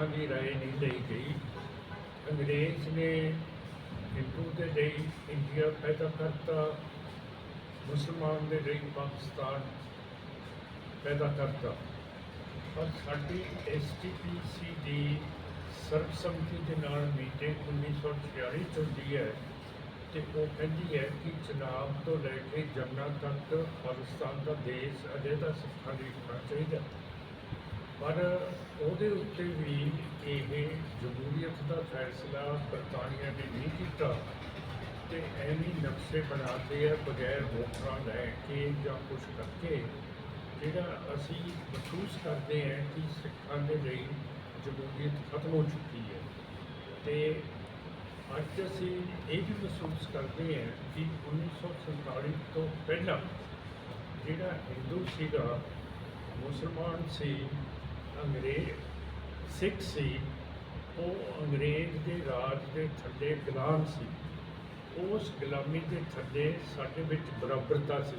ਸਿੱਖਾਂ ਦੀ ਰਾਏ ਨਹੀਂ ਲਈ ਗਈ। ਅੰਗਰੇਜ਼ ਨੇ ਹਿੰਦੂ ਦੇ ਲਈ ਇੰਡੀਆ ਪੈਦਾ ਕਰਤਾ, ਮੁਸਲਮਾਨ ਦੇ ਲਈ ਪਾਕਿਸਤਾਨ ਪੈਦਾ ਕਰਤਾ। ਪਰ ਸਾਡੀ ਐਸਟੀਪੀਸੀ ਦੀ ਸਰਬਸੰਮਤੀ ਦੇ ਨਾਲ ਮੀਟਿੰਗ 1946 ਚ ਹੁੰਦੀ ਹੈ ਤੇ ਉਹ ਕਹਿੰਦੀ ਹੈ ਕਿ ਚਨਾਬ ਤੋਂ ਲੈ ਕੇ ਜਮਨਾ ਤੱਕ ਪਾਕਿਸਤਾਨ ਦਾ ਦੇਸ਼ ਅਜੇ ਦਾ ਸਿੱਖਾਂ ਲਈ ਹੋਣਾ ਚਾਹੀਦਾ। ਪਰ ਉਹਦੇ ਉੱਤੇ ਵੀ ਇਹ ਜਮਹੂਰੀਅਤ ਦਾ ਫੈਸਲਾ ਬਰਤਾਨੀਆ ਨੇ ਨਹੀਂ ਕੀਤਾ ਤੇ ਐਵੇਂ ਨਕਸ਼ੇ ਬਣਾਉਂਦੇ ਆ ਬਗੈਰ ਵੋਟਰਾਂ ਲੈ ਕੇ ਜਾਂ ਕੁਝ ਕਰਕੇ, ਜਿਹੜਾ ਅਸੀਂ ਮਹਿਸੂਸ ਕਰਦੇ ਹਾਂ ਕਿ ਸਿੱਖਾਂ ਦੇ ਲਈ ਜਮਹੂਰੀਅਤ ਖਤਮ ਹੋ ਚੁੱਕੀ ਹੈ। ਤੇ ਅੱਜ ਅਸੀਂ ਇਹ ਵੀ ਮਹਿਸੂਸ ਕਰਦੇ ਹਾਂ ਕਿ 1947 ਤੋਂ ਪਹਿਲਾਂ ਜਿਹੜਾ ਹਿੰਦੂ ਸੀਗਾ, ਮੁਸਲਮਾਨ ਸੀ ਅੰਗਰੇਜ਼ ਸਿੱਖ ਸੀ, ਉਹ ਅੰਗਰੇਜ਼ ਦੇ ਰਾਜ ਦੇ ਥੱਲੇ ਗੁਲਾਮ ਸੀ। ਉਸ ਗੁਲਾਮੀ ਦੇ ਥੱਲੇ ਸਾਡੇ ਵਿੱਚ ਬਰਾਬਰਤਾ ਸੀ।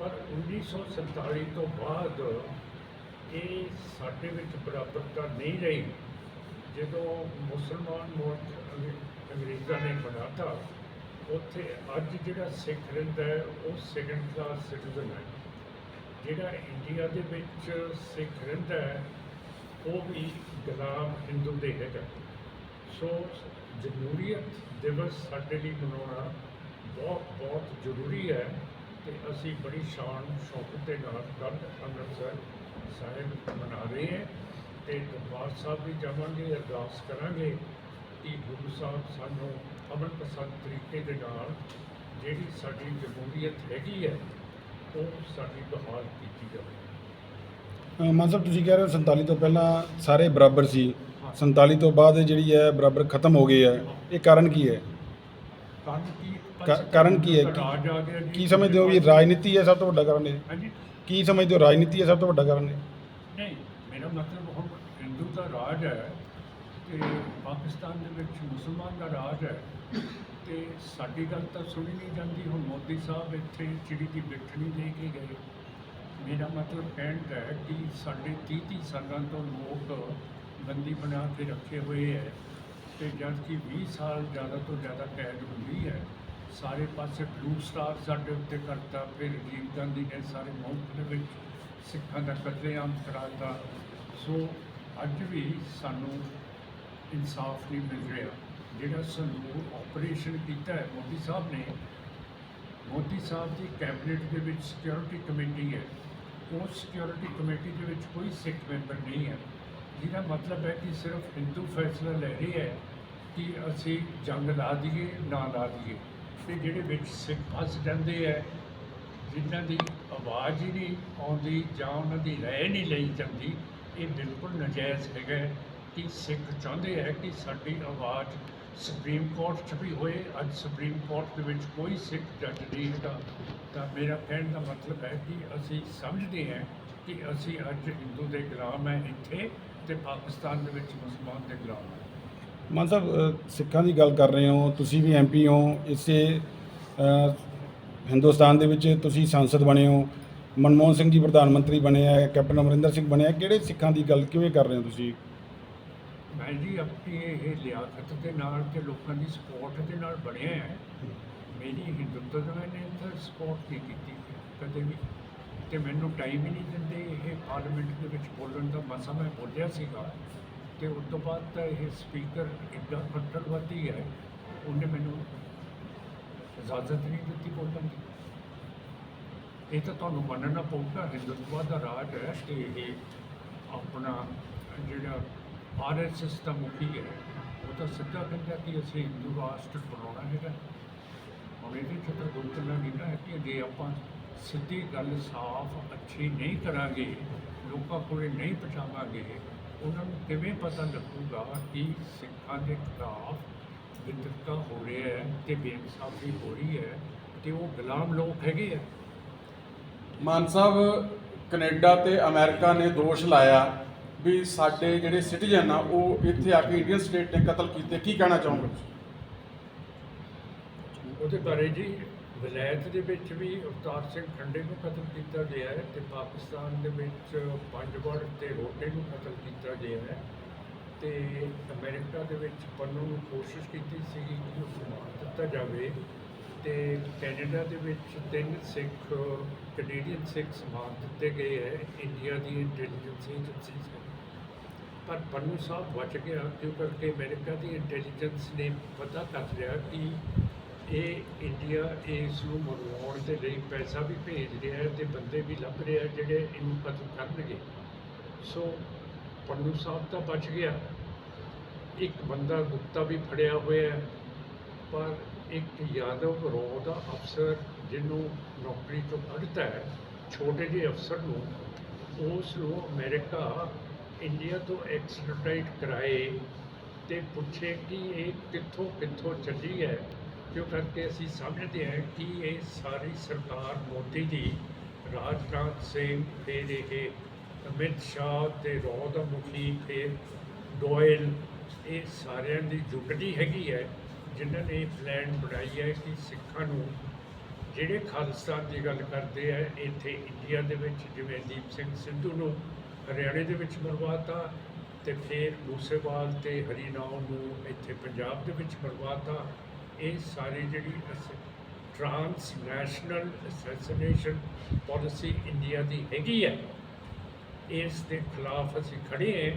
ਪਰ 1947 ਤੋਂ ਬਾਅਦ ਇਹ ਸਾਡੇ ਵਿੱਚ ਬਰਾਬਰਤਾ ਨਹੀਂ ਰਹੀ। ਜਦੋਂ ਮੁਸਲਮਾਨ ਮੁਲਕ ਅੰਗ- ਅੰਗਰੇਜ਼ਾਂ ਨੇ ਬਣਾਤਾ, ਉੱਥੇ ਅੱਜ ਜਿਹੜਾ ਸਿੱਖ ਰਹਿੰਦਾ ਹੈ, ਉਹ ਸੈਕੰਡ ਕਲਾਸ ਸਿਟੀਜ਼ਨ ਹੈ। ਜਿਹੜਾ ਇੰਡੀਆ ਦੇ ਵਿੱਚ ਸਿੱਖ ਰਹਿੰਦਾ ਹੈ, ਉਹ ਵੀ ਗੁਲਾਮ ਹਿੰਦੂ ਦੇ ਹੈਗਾ। ਸੋ ਜਮਹੂਰੀਅਤ ਦਿਵਸ ਸਾਡੇ ਲਈ ਮਨਾਉਣਾ ਬਹੁਤ ਬਹੁਤ ਜ਼ਰੂਰੀ ਹੈ ਤੇ ਅਸੀਂ ਬੜੀ ਸ਼ਾਨ, ਸ਼ੌਕਤ ਦੇ ਨਾਲ ਕੱਲ੍ਹ ਅੰਮ੍ਰਿਤਸਰ ਸਾਹਿਬ ਮਨਾ ਰਹੇ ਹਾਂ ਤੇ ਦਰਬਾਰ ਸਾਹਿਬ ਵੀ ਜਾਵਾਂਗੇ, ਅਰਦਾਸ ਕਰਾਂਗੇ ਕਿ ਗੁਰੂ ਸਾਹਿਬ ਸਾਨੂੰ ਅਮਨ ਪਸੰਦ ਤਰੀਕੇ ਦੇ ਨਾਲ ਜਿਹੜੀ ਸਾਡੀ ਜਮਹੂਰੀਅਤ ਹੈਗੀ ਹੈ ਉਹ ਸਾਡੀ ਬਹਾਲ ਕੀਤੀ ਜਾਵੇ। ਅ, ਮਾਨ ਸਾਹਿਬ ਤੁਸੀਂ ਕਹਿ ਰਹੇ ਹੋ 47 ਤੋਂ ਪਹਿਲਾਂ ਸਾਰੇ ਬਰਾਬਰ ਸੀ। 47 ਤੋਂ ਬਾਅਦ ਜਿਹੜੀ ਹੈ ਬਰਾਬਰ ਖਤਮ ਹੋ ਗਈ ਹੈ। ਇਹ ਕਾਰਨ ਕੀ ਹੈ? ਕਾਰਨ ਕੀ ਕਾ- ਕਾਰਨ ਕੀ ਹੈ? ਰਾਜ ਆ ਗਿਆ ਜੀ। ਕੀ ਸਮਝਦੇ ਹੋ ਵੀ ਰਾਜਨੀਤੀ ਹੈ ਸਭ ਤੋਂ ਵੱਡਾ ਕਾਰਨ ਇਹ? ਹਾਂਜੀ। ਕੀ ਸਮਝਦੇ ਹੋ ਰਾਜਨੀਤੀ ਹੈ ਸਭ ਤੋਂ ਵੱਡਾ ਕਾਰਨ ਇਹ? ਨਹੀਂ ਮੇਰਾ ਮਤਲਬ ਹੁਣ ਹਿੰਦੂ ਦਾ ਰਾਜ ਹੈ ਤੇ ਪਾਕਿਸਤਾਨ ਦੇ ਵਿੱਚ ਮੁਸਲਮਾਨ ਦਾ ਰਾਜ ਹੈ। ਤੇ ਸਾਡੀ ਗੱਲ ਤਾਂ ਸੁਣੀ ਨਹੀਂ ਜਾਂਦੀ। ਹੁਣ ਮੋਦੀ ਸਾਹਿਬ ਇੱਥੇ ਚਿੜੀ ਦੀ ਬਿੱਠ ਦੇ ਕੇ ਗਏ। ਮੇਰਾ ਮਤਲਬ ਕਹਿਣ ਦਾ ਹੈ ਕਿ ਸਾਡੇ 30 30 ਸਾਲਾਂ ਤੋਂ ਲੋਕ ਬੰਦੀ ਬਣਾ ਕੇ ਰੱਖੇ ਹੋਏ ਹੈ ਤੇ ਜਦ ਕਿ 20 ਸਾਲ ਜ਼ਿਆਦਾ ਤੋਂ ਜ਼ਿਆਦਾ ਕੈਦ ਹੁੰਦੀ ਹੈ। ਸਾਰੇ ਪਾਸੇ ਬਲੂ ਸਟਾਰ ਸਾਡੇ ਉੱਤੇ ਕਰਤਾ, ਫਿਰ ਰਾਜੀਵ ਗਾਂਧੀ ਨੇ ਸਾਰੇ ਮੁਲਕ ਦੇ ਵਿੱਚ ਸਿੱਖਾਂ ਦਾ ਕਤਲੇਆਮ ਕਰਾਤਾ। ਸੋ ਅੱਜ ਵੀ ਸਾਨੂੰ ਇਨਸਾਫ ਨਹੀਂ ਮਿਲ ਰਿਹਾ। ਜਿਹੜਾ ਸੰਦੂਰ ਆਪਰੇਸ਼ਨ ਕੀਤਾ ਹੈ, ਮੋਦੀ ਸਾਹਿਬ ਨੇ, ਮੋਦੀ ਸਾਹਿਬ ਦੀ ਕੈਬਨਿਟ ਦੇ ਵਿੱਚ ਸਿਕਿਉਰਿਟੀ ਕਮੇਟੀ ਹੈ। ਉਸ ਸਿਕਿਉਰਿਟੀ ਕਮੇਟੀ ਦੇ ਵਿੱਚ ਕੋਈ ਸਿੱਖ ਮੈਂਬਰ ਨਹੀਂ ਹੈ। ਜਿਹਦਾ ਮਤਲਬ ਹੈ ਕਿ ਸਿਰਫ ਹਿੰਦੂ ਫੈਸਲਾ ਲੈ ਰਹੇ ਹੈ ਕਿ ਅਸੀਂ ਜੰਗ ਲਾ ਦਈਏ, ਨਾ ਲਾ ਦਈਏ। ਤੇ ਜਿਹੜੇ ਵਿੱਚ ਸਿੱਖ ਫਸ ਜਾਂਦੇ ਹੈ, ਜਿਨ੍ਹਾਂ ਦੀ ਆਵਾਜ਼ ਹੀ ਨਹੀਂ ਆਉਂਦੀ ਜਾਂ ਉਹਨਾਂ ਦੀ ਰਾਏ ਨਹੀਂ ਲਈ ਜਾਂਦੀ, ਇਹ ਬਿਲਕੁਲ ਨਜਾਇਜ਼ ਹੈਗਾ ਹੈ। ਕਿ ਸਿੱਖ ਚਾਹੁੰਦੇ ਹੈ ਕਿ ਸਾਡੀ ਆਵਾਜ਼ ਸੁਪਰੀਮ ਕੋਰਟ 'ਚ ਵੀ ਹੋਏ, ਅੱਜ ਸੁਪਰੀਮ ਕੋਰਟ ਦੇ ਵਿੱਚ ਕੋਈ ਸਿੱਖ ਜੱਜ ਨਹੀਂ ਹੈਗਾ। ਤਾਂ ਮੇਰਾ ਕਹਿਣ ਦਾ ਮਤਲਬ ਹੈ ਕਿ ਅਸੀਂ ਸਮਝਦੇ ਹਾਂ ਕਿ ਅਸੀਂ ਅੱਜ ਹਿੰਦੂ ਦੇ ਗੁਲਾਮ ਹੈ ਇੱਥੇ ਤੇ ਪਾਕਿਸਤਾਨ ਦੇ ਵਿੱਚ ਮੁਸਲਮਾਨ ਦੇ ਗੁਲਾਮ ਹੈ। ਮਾਨ ਸਾਹਿਬ ਸਿੱਖਾਂ ਦੀ ਗੱਲ ਕਰ ਰਹੇ ਹੋ, ਤੁਸੀਂ ਵੀ ਐਮਪੀ ਹੋ, ਇਸੇ ਹਿੰਦੁਸਤਾਨ ਦੇ ਵਿੱਚ ਤੁਸੀਂ ਸੰਸਦ ਬਣੇ ਹੋ, ਮਨਮੋਹਨ ਸਿੰਘ ਜੀ ਪ੍ਰਧਾਨ ਮੰਤਰੀ ਬਣੇ ਆ, ਕੈਪਟਨ ਅਮਰਿੰਦਰ ਸਿੰਘ ਬਣੇ ਆ, ਕਿਹੜੇ ਸਿੱਖਾਂ ਦੀ ਗੱਲ ਕਿਵੇਂ ਕਰ ਰਹੇ ਹੋ ਤੁਸੀਂ? ਮੈਂ ਜੀ ਆਪਣੀ ਇਹ ਲਿਆਕਤ ਦੇ ਨਾਲ ਤੇ ਲੋਕਾਂ ਦੀ ਸਪੋਰਟ ਦੇ ਨਾਲ ਬਣਿਆ ਹੈ। ਮੇਰੀ ਹਿੰਦੁਤਵ ਨੇ ਤਾਂ ਸਪੋਰਟ ਨਹੀਂ ਕੀਤੀ ਕਦੇ ਵੀ। ਤੇ ਮੈਨੂੰ ਟਾਈਮ ਹੀ ਨਹੀਂ ਦਿੰਦੇ ਇਹ ਪਾਰਲੀਮੈਂਟ ਦੇ ਵਿੱਚ ਬੋਲਣ ਦਾ। ਮਸਾ ਮੈਂ ਬੋਲਿਆ ਸੀਗਾ ਤੇ ਉਸ ਤੋਂ ਬਾਅਦ ਤਾਂ ਇਹ ਸਪੀਕਰ ਇੱਦਾਂ ਕੱਟੜਵਾਦੀ ਹੈ, ਉਹਨੇ ਮੈਨੂੰ ਇਜਾਜ਼ਤ ਨਹੀਂ ਦਿੱਤੀ ਬੋਲਣ ਦੀ। ਇਹ ਤਾਂ ਤੁਹਾਨੂੰ ਮੰਨਣਾ ਪਊਗਾ, ਹਿੰਦੁਤਵਾ ਦਾ ਰਾਜ ਹੈ ਤੇ ਇਹ ਆਪਣਾ ਜਿਹੜਾ ਆਰਐਸਐਸ ਦਾ ਮੁਖੀ ਹੈ ਉਹ ਤਾਂ ਸਿੱਧਾ ਕਹਿੰਦਾ ਕਿ ਅਸੀਂ ਹਿੰਦੂ ਰਾਸ਼ਟਰ ਬਣਾਉਣਾ ਹੈਗਾ। ਹੁਣ ਇਹਦੇ ਚ ਤਾਂ ਗੁਰੂ ਗੱਲਾਂ ਨਹੀਂ ਨਾ ਹੈ ਕਿ ਜੇ ਆਪਾਂ ਸਿੱਧੀ ਗੱਲ ਸਾਫ਼, ਅੱਛੀ ਨਹੀਂ ਕਰਾਂਗੇ, ਲੋਕਾਂ ਕੋਲੇ ਨਹੀਂ ਪਹੁੰਚਾਵਾਂਗੇ, ਉਹਨਾਂ ਨੂੰ ਕਿਵੇਂ ਪਤਾ ਲੱਗੂਗਾ ਕਿ ਸਿੱਖਾਂ ਦੇ ਖਿਲਾਫ ਵਿਤਕਰਾ ਹੋ ਰਿਹਾ ਹੈ ਤੇ ਬੇਇਨਸਾਫੀ ਹੋ ਰਹੀ ਹੈ ਤੇ ਉਹ ਗੁਲਾਮ ਲੋਕ ਹੈਗੇ ਆ? ਮਾਨ ਸਾਹਿਬ, ਕੈਨੇਡਾ ਤੇ ਅਮਰੀਕਾ ਨੇ ਦੋਸ਼ ਲਾਇਆ ਵੀ ਸਾਡੇ ਜਿਹੜੇ ਸਿਟੀਜ਼ਨ ਆ, ਉਹ ਇੱਥੇ ਆ ਕੇ ਇੰਡੀਅਨ ਸਟੇਟ ਨੇ ਕਤਲ ਕੀਤੇ, ਕੀ ਕਹਿਣਾ ਚਾਹੋਗੇ ਉਹਦੇ ਬਾਰੇ ਜੀ ਵਿਲਾਇਤ ਦੇ ਵਿੱਚ ਵੀ ਅਵਤਾਰ ਸਿੰਘ ਖੰਡੇ ਨੂੰ ਕਤਲ ਕੀਤਾ ਗਿਆ ਹੈ ਤੇ ਪਾਕਿਸਤਾਨ ਦੇ ਵਿੱਚ ਪੰਜਵੜ ਤੇ ਰੋਟੇ ਨੂੰ ਕਤਲ ਕੀਤਾ ਗਿਆ ਹੈ ਤੇ ਅਮਰੀਕਾ ਦੇ ਵਿੱਚ ਪੰਨੂ ਨੂੰ ਕੋਸ਼ਿਸ਼ ਕੀਤੀ ਸੀ ਕਿ ਉਹ ਮਾਰ ਦਿੱਤਾ ਜਾਵੇ ਤੇ ਕੈਨੇਡਾ ਦੇ ਵਿੱਚ ਤਿੰਨ ਸਿੱਖ, ਕੈਨੇਡੀਅਨ ਸਿੱਖ ਸਮਾਨ ਦਿੱਤੇ ਗਏ ਹੈ, ਇੰਡੀਆ ਦੀ ਇੰਟੈਲੀਜੈਂਸ ਏਜੰਸੀ ਪਰ ਪੰਨੂ ਸਾਹਿਬ ਬਚ ਗਿਆ ਕਿਉਂ ਕਰਕੇ? ਅਮਰੀਕਾ ਦੀ ਇੰਟੈਲੀਜੈਂਸ ਨੇ ਪਤਾ ਕਰ ਲਿਆ ਕਿ ਇਹ ਇੰਡੀਆ ਇਸ ਨੂੰ ਮਰਵਾਉਣ ਦੇ ਲਈ ਪੈਸਾ ਵੀ ਭੇਜ ਰਿਹਾ ਹੈ ਤੇ ਬੰਦੇ ਵੀ ਲੱਭ ਰਿਹਾ ਜਿਹੜੇ ਇਹਨੂੰ ਕਤਲ ਕਰਨਗੇ। ਸੋ ਪੰਨੂ ਸਾਹਿਬ ਤਾਂ ਬਚ ਗਿਆ। ਇੱਕ ਬੰਦਾ ਗੁਪਤਾ ਵੀ ਫੜਿਆ ਹੋਇਆ ਹੈ, ਪਰ ਇੱਕ ਯਾਦਵ ਰੋ ਦਾ ਅਫਸਰ ਜਿਹਨੂੰ ਨੌਕਰੀ ਤੋਂ ਕੱਢਤਾ ਹੈ, ਛੋਟੇ ਜਿਹੇ ਅਫਸਰ ਨੂੰ, ਉਸ ਨੂੰ ਅਮਰੀਕਾ ਇੰਡੀਆ ਤੋਂ ਐਕਸਟ੍ਰੈਟ ਕਰਾਏ ਤੇ ਪੁੱਛੇ ਕਿ ਇਹ ਕਿੱਥੋਂ ਕਿੱਥੋਂ ਚੱਲੀ ਹੈ ਕਿਉਂ ਕਰਕੇ ਅਸੀਂ ਸਮਝਦੇ ਹਾਂ ਕਿ ਇਹ ਸਾਰੀ ਸਰਕਾਰ ਮੋਦੀ ਦੀ, ਰਾਜਨਾਥ ਸਿੰਘ, ਫਿਰ ਇਹ ਅਮਿਤ ਸ਼ਾਹ ਤੇ ਰੌਦਾ ਮੁਖੀ ਫਿਰ ਡੋਇਲ ਇਹ ਸਾਰਿਆਂ ਦੀ ਜੁਗੜੀ ਹੈਗੀ ਹੈ, ਜਿਨ੍ਹਾਂ ਨੇ ਇਹ ਪਲਾਨ ਬਣਾਈ ਹੈ ਕਿ ਸਿੱਖਾਂ ਨੂੰ ਜਿਹੜੇ ਖਾਲਿਸਤਾਨ ਦੀ ਗੱਲ ਕਰਦੇ ਆ, ਇੱਥੇ ਇੰਡੀਆ ਦੇ ਵਿੱਚ ਜਿਵੇਂ ਦੀਪ ਸਿੰਘ ਸਿੱਧੂ ਨੂੰ ਹਰਿਆਣੇ ਦੇ ਵਿੱਚ ਮਰਵਾਤਾ ਤੇ ਫਿਰ ਮੂਸੇਵਾਲ ਤੇ ਹਰੀਨਾਮ ਨੂੰ ਇੱਥੇ ਪੰਜਾਬ ਦੇ ਵਿੱਚ ਮਰਵਾਤਾ ਇਹ ਸਾਰੀ ਜਿਹੜੀ trans national assassination policy India ਦੀ ਹੈਗੀ ਹੈ, ਇਸ ਦੇ ਖਿਲਾਫ ਅਸੀਂ ਖੜੇ ਹਾਂ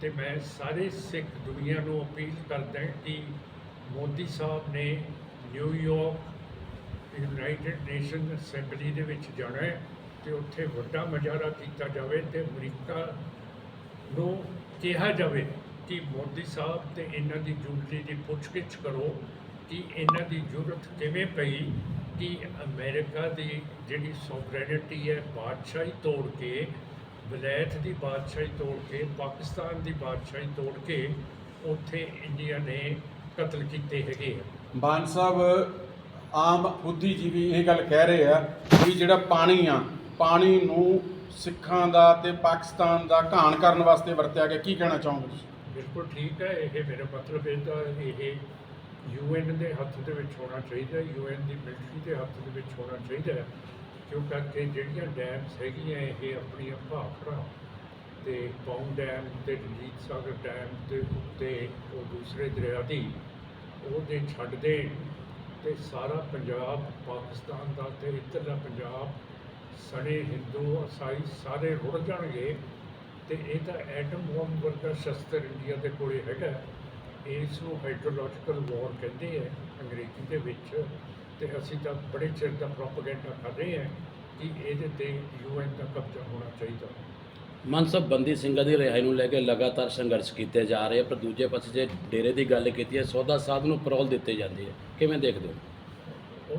ਤੇ ਮੈਂ ਸਾਰੇ ਸਿੱਖ ਦੁਨੀਆ ਨੂੰ ਅਪੀਲ ਕਰਦਾ ਕਿ ਮੋਦੀ ਸਾਹਿਬ ਨੇ ਨਿਊਯਾਰਕ ਯੂਨਾਈਟਿਡ ਨੇਸ਼ਨ ਅਸੈਂਬਲੀ ਦੇ ਵਿੱਚ ਜਾਣਾ ਹੈ। ਤੇ ਉੱਥੇ ਵੱਡਾ ਮੁਜ਼ਾਹਰਾ ਕੀਤਾ ਜਾਵੇ ਤੇ ਅਮਰੀਕਾ ਨੂੰ ਕਿਹਾ ਜਾਵੇ ਕਿ ਮੋਦੀ ਸਾਹਿਬ ਤੇ ਇਹਨਾਂ ਦੀ ਜੁਗਲੀ ਦੀ ਪੁੱਛਗਿੱਛ ਕਰੋ ਕਿ ਇਹਨਾਂ ਦੀ ਜ਼ਰੂਰਤ ਕਿਵੇਂ ਪਈ ਕਿ ਅਮਰੀਕਾ ਦੀ ਜਿਹੜੀ ਸੋਵਰੇਨਿਟੀ ਹੈ ਬਾਦਸ਼ਾਹੀ ਤੋੜ ਕੇ ਵਿਲਾਇਤ ਦੀ ਬਾਦਸ਼ਾਹੀ ਤੋੜ ਕੇ, ਪਾਕਿਸਤਾਨ ਦੀ ਬਾਦਸ਼ਾਹੀ ਤੋੜ ਕੇ ਉੱਥੇ ਇੰਡੀਆ ਨੇ ਕਤਲ ਕੀਤੇ ਹੈਗੇ ਆ। ਬਾਨ ਸਾਹਿਬ, ਆਮ ਬੁੱਧੀਜੀਵੀ ਇਹ ਗੱਲ ਕਹਿ ਰਹੇ ਆ ਵੀ ਜਿਹੜਾ ਪਾਣੀ ਆ ਪਾਣੀ ਨੂੰ ਸਿੱਖਾਂ ਦਾ ਤੇ ਪਾਕਿਸਤਾਨ ਦਾ ਘਾਣ ਕਰਨ ਵਾਸਤੇ ਵਰਤਿਆ ਗਿਆ। ਕੀ ਕਹਿਣਾ ਚਾਹੋਗੇ ਤੁਸੀਂ? ਬਿਲਕੁਲ ਠੀਕ ਹੈ, ਇਹ ਮੇਰਾ ਮਤਲਬ ਇਹਦਾ ਇਹ ਯੂਐਨ ਦੇ ਹੱਥ ਦੇ ਵਿੱਚ ਹੋਣਾ ਚਾਹੀਦਾ, ਯੂਐਨ ਦੀ ਮਿਲਟਰੀ ਦੇ ਹੱਥ ਦੇ ਵਿੱਚ ਹੋਣਾ ਚਾਹੀਦਾ ਕਿਉਂਕਿ ਕਿਉਂ ਜਿਹੜੀਆਂ ਡੈਮਸ ਹੈਗੀਆਂ, ਇਹ ਆਪਣੀਆਂ ਭਾਖੜਾ ਤੇ ਪੌਂਗ ਡੈਮ ਤੇ ਰਣਜੀਤ ਸਾਗਰ ਡੈਮ ਦੇ ਉੱਤੇ ਉਹ ਦੂਸਰੇ ਦਰਿਆ ਦੀ, ਉਹਦੇ ਛੱਡ ਦੇਣ ਤੇ ਸਾਰਾ ਪੰਜਾਬ ਪਾਕਿਸਤਾਨ ਦਾ ਤੇ ਇੱਧਰਲਾ ਪੰਜਾਬ ਸਣੇ ਹਿੰਦੂ ਅਸਾਈ ਸਾਰੇ ਰੁੜ ਜਾਣਗੇ ਤੇ ਇਹ ਤਾਂ ਐਟਮ ਬੰਬ ਵਰਗਾ ਸ਼ਸਤਰ ਇੰਡੀਆ ਦੇ ਕੋਲੇ ਹੈਗਾ। ਇਸ ਨੂੰ ਹਾਈਡਰੋਲੋਜੀਕਲ ਵਾਰ ਕਹਿੰਦੇ ਆ ਅੰਗਰੇਜ਼ੀ ਦੇ ਵਿੱਚ ਤੇ ਅਸੀਂ ਤਾਂ ਬੜੇ ਚਿਰ ਦਾ ਪ੍ਰੋਪਗੈਂਡਾ ਕਰ ਰਹੇ ਹਾਂ ਕਿ ਇਹਦੇ ਤੇ ਯੂਐਨ ਦਾ ਕਬਜ਼ਾ ਹੋਣਾ ਚਾਹੀਦਾ। ਮਾਨ ਸਾਹਿਬ ਬੰਦੀ ਸਿੰਘਾਂ ਦੀ ਰਿਹਾਈ ਨੂੰ ਲੈ ਕੇ ਲਗਾਤਾਰ ਸੰਘਰਸ਼ ਕੀਤੇ ਜਾ ਰਹੇ ਪਰ ਦੂਜੇ ਪਾਸੇ ਜੇ ਡੇਰੇ ਦੀ ਗੱਲ ਕੀਤੀ ਹੈ, ਸੌਦਾ ਸਾਧ ਨੂੰ ਪਰੋਲ ਦਿੱਤੇ ਜਾਂਦੇ ਹੈ ਕਿਵੇਂ ਦੇਖਦੇ ਹੋ?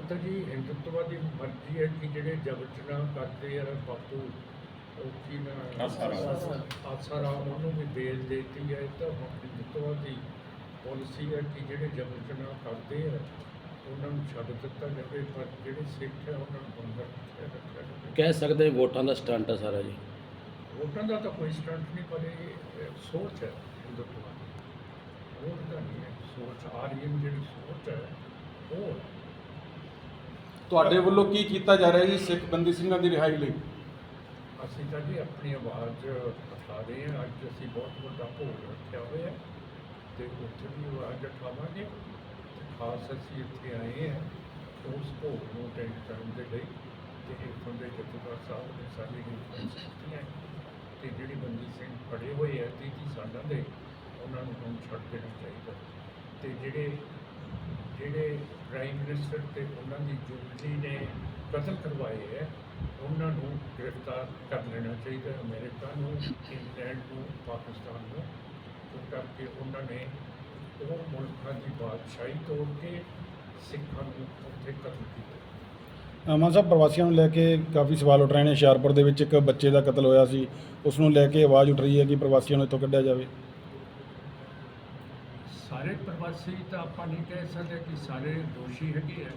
ਤਾਂ ਜੀ ਹਿੰਦੁੱਤਵਾਦੀ ਮਰਜ਼ੀ ਹੈ ਕਿ ਜਿਹੜੇ ਜਬਰ ਜਨਾਹ ਕਰਦੇ ਆ ਬਾਪੂ ਉਹ ਕੀ ਨਾ ਆਸਾਰਾਮ ਉਹਨੂੰ ਵੀ ਬੇਲ ਦੇਤੀ ਹੈ ਇਹ ਤਾਂ ਹੁਣ ਹਿੰਦੁੱਤਵਾਦੀ ਪਾਲਿਸੀ ਹੈ ਕਿ ਜਿਹੜੇ ਜਬਰ ਜਨਾਹ ਕਰਦੇ ਆ ਉਹਨਾਂ ਨੂੰ ਛੱਡ ਦਿੱਤਾ ਜਾਵੇ ਪਰ ਜਿਹੜੇ ਸਿੱਖ ਹੈ ਉਹਨਾਂ ਨੂੰ ਬੰਦਰ ਰੱਖਿਆ ਜਾਵੇ। ਕਹਿ ਸਕਦੇ ਹਾਂ ਵੋਟਾਂ ਦਾ ਸਟੰਟ ਆ ਸਾਰਾ ਜੀ। ਵੋਟਾਂ ਦਾ ਤਾਂ ਕੋਈ ਸਟੰਟ ਨਹੀਂ ਪਰ ਇਹ ਇਹ ਸੋਚ ਹੈ ਹਿੰਦੁੱਤਵਾਦੀ ਵੋਟ ਦਾ। ਨਹੀਂ ਹੈ ਸੋਚ ਆਰੀਅਨ ਜਿਹੜੀ ਸੋਚ ਹੈ ਉਹ ਹੈ। ਤੁਹਾਡੇ ਵੱਲੋਂ ਕੀ ਕੀਤਾ ਜਾ ਰਿਹਾ ਜੀ ਸਿੱਖ ਬੰਦੀ ਸਿੰਘਾਂ ਦੀ ਰਿਹਾਈ ਲਈ? ਅਸੀਂ ਤਾਂ ਜੀ ਆਪਣੀ ਆਵਾਜ਼ ਉਠਾ ਰਹੇ ਹਾਂ। ਅੱਜ ਅਸੀਂ ਬਹੁਤ ਵੱਡਾ ਭੋਗ ਰੱਖਿਆ ਹੋਇਆ ਹੈ ਤੇ ਉੱਥੇ ਵੀ ਆਵਾਜ਼ ਉਠਾਵਾਂਗੇ। ਤੇ ਖਾਸ ਅਸੀਂ ਇੱਥੇ ਆਏ ਹਾਂ ਉਸ ਭੋਗ ਨੂੰ ਅਟੈਂਡ ਕਰਨ ਦੇ ਲਈ ਤੇ ਇੱਥੋਂ ਦੇ ਜਥੇਦਾਰ ਸਾਹਿਬ ਨੇ ਸਾਡੀ ਰਿਕਵੈਸਟ ਕੀਤੀ ਹੈ ਤੇ ਜਿਹੜੀ ਬੰਦੀ ਸਿੰਘ ਫੜੇ ਹੋਏ ਹੈ 30 30 ਸਾਲਾਂ ਦੇ, ਉਹਨਾਂ ਨੂੰ ਹੁਣ ਛੱਡ ਦੇਣਾ ਚਾਹੀਦਾ ਤੇ ਜਿਹੜੇ ਜਿਹੜੇ ਪ੍ਰਾਈਮ ਮਿਨਿਸਟਰ ਤੇ ਉਹਨਾਂ ਦੀ ਜੁਗਲੀ ਨੇ ਕਤਲ ਕਰਵਾਏ ਹੈ, ਉਹਨਾਂ ਨੂੰ ਗ੍ਰਿਫਤਾਰ ਕਰ ਲੈਣਾ ਚਾਹੀਦਾ ਹੈ। ਅਮਰੀਕਾ ਨੂੰ, ਇੰਗਲੈਂਡ ਨੂੰ, ਪਾਕਿਸਤਾਨ ਨੂੰ ਉਹ ਕਰਕੇ ਉਹਨਾਂ ਨੇ ਉਹ ਮੁਲਕਾਂ ਦੀ ਬਾਦਸ਼ਾਹੀ ਤੋੜ ਕੇ ਸਿੱਖਾਂ ਨੂੰ ਉੱਥੇ ਕਤਲ ਕੀਤਾ। ਅਮਨ ਸਾਹਿਬ, ਪ੍ਰਵਾਸੀਆਂ ਨੂੰ ਲੈ ਕੇ ਕਾਫੀ ਸਵਾਲ ਉੱਠ ਰਹੇ ਨੇ। ਹੁਸ਼ਿਆਰਪੁਰ ਦੇ ਵਿੱਚ ਇੱਕ ਬੱਚੇ ਦਾ ਕਤਲ ਹੋਇਆ ਸੀ। ਉਸ ਨੂੰ ਲੈ ਕੇ ਆਵਾਜ਼ ਉੱਠ ਰਹੀ ਹੈ ਕਿ ਪ੍ਰਵਾਸੀਆਂ ਨੂੰ ਇੱਥੋਂ ਕੱਢਿਆ ਜਾਵੇ। ਸਾਰੇ ਪ੍ਰਵਾਸੀ ਤਾਂ ਆਪਾਂ ਨਹੀਂ ਕਹਿ ਸਕਦੇ ਕਿ ਸਾਰੇ ਦੋਸ਼ੀ ਹੈਗੇ ਆ,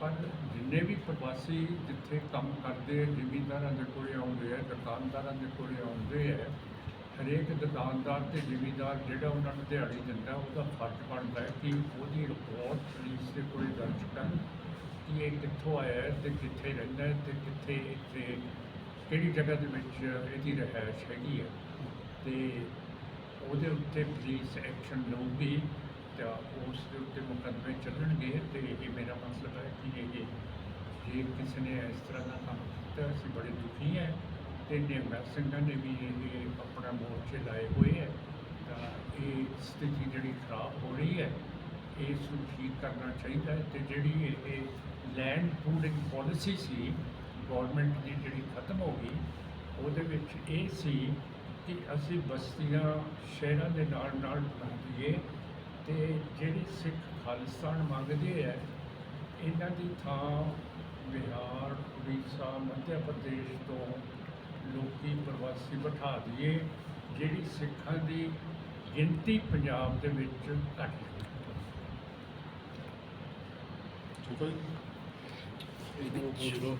ਪਰ ਜਿੰਨੇ ਵੀ ਪ੍ਰਵਾਸੀ ਜਿੱਥੇ ਕੰਮ ਕਰਦੇ ਆ, ਜ਼ਿਮੀਂਦਾਰਾਂ ਦੇ ਕੋਲੇ ਆਉਂਦੇ ਆ, ਦੁਕਾਨਦਾਰਾਂ ਦੇ ਕੋਲੇ ਆਉਂਦੇ ਆ, ਹਰੇਕ ਦੁਕਾਨਦਾਰ ਤੇ ਜ਼ਿਮੀਂਦਾਰ ਜਿਹੜਾ ਉਹਨਾਂ ਨੂੰ ਦਿਹਾੜੀ ਦਿੰਦਾ, ਉਹਦਾ ਫਰਜ਼ ਬਣਦਾ ਹੈ ਕਿ ਉਹਦੀ ਰਿਪੋਰਟ ਪੁਲਿਸ ਦੇ ਕੋਲੇ ਦਰਜ ਕਰਨ ਕਿ ਇਹ ਕਿੱਥੋਂ ਆਇਆ ਹੈ ਤੇ ਕਿੱਥੇ ਰਹਿੰਦਾ ਹੈ ਤੇ ਕਿੱਥੇ ਇੱਥੇ ਕਿਹੜੀ ਜਗ੍ਹਾ ਦੇ ਵਿੱਚ ਇਹਦੀ ਰਿਹਾਇਸ਼ ਹੈਗੀ ਹੈ। ਤੇ ਉਹਦੇ ਉੱਤੇ ਪੁਲਿਸ ਐਕਸ਼ਨ ਲਊਗੀ ਤਾਂ ਉਸ ਦੇ ਉੱਤੇ ਮੁਕੱਦਮੇ ਚੱਲਣਗੇ ਤੇ ਇਹ ਮੇਰਾ ਮਤਲਬ ਹੈ ਕਿ ਇਹ ਜੇ ਕਿਸੇ ਨੇ ਇਸ ਤਰ੍ਹਾਂ ਦਾ ਕੰਮ ਕੀਤਾ, ਅਸੀਂ ਬੜੇ ਦੁਖੀ ਹੈ ਤੇ ਨਿਰਮਲ ਸਿੰਘਾਂ ਨੇ ਵੀ ਇਹ ਆਪਣਾ ਮੋਰਚੇ ਲਾਏ ਹੋਏ ਹੈ। ਤਾਂ ਇਹ ਸਥਿਤੀ ਜਿਹੜੀ ਖਰਾਬ ਹੋ ਰਹੀ ਹੈ, ਇਸ ਨੂੰ ਠੀਕ ਕਰਨਾ ਚਾਹੀਦਾ ਹੈ ਤੇ ਜਿਹੜੀ ਇਹ ਲੈਂਡ ਪੂਲਿੰਗ ਪਾਲਿਸੀ ਸੀ ਗਵਰਨਮੈਂਟ ਦੀ ਜਿਹੜੀ ਖਤਮ ਹੋ ਗਈ, ਉਹਦੇ ਵਿੱਚ ਇਹ ਸੀ ਕਿ ਅਸੀਂ ਬਸਤੀਆਂ ਸ਼ਹਿਰਾਂ ਦੇ ਨਾਲ ਨਾਲ ਬਣਾ ਦਈਏ ਤੇ ਜਿਹੜੀ ਸਿੱਖ ਖਾਲਿਸਤਾਨ ਮੰਗਦੇ ਹੈ ਇਹਨਾਂ ਦੀ ਥਾਂ ਬਿਹਾਰ ਉੜੀਸਾ ਮੱਧ ਪ੍ਰਦੇਸ਼ ਤੋਂ ਲੋਕੀ ਪ੍ਰਵਾਸੀ ਬਿਠਾ ਦਈਏ ਜਿਹੜੀ ਸਿੱਖਾਂ ਦੀ ਗਿਣਤੀ ਪੰਜਾਬ ਦੇ ਵਿੱਚ ਘੱਟ ਹੈ। ਠੀਕ ਹੈ ਜੀ।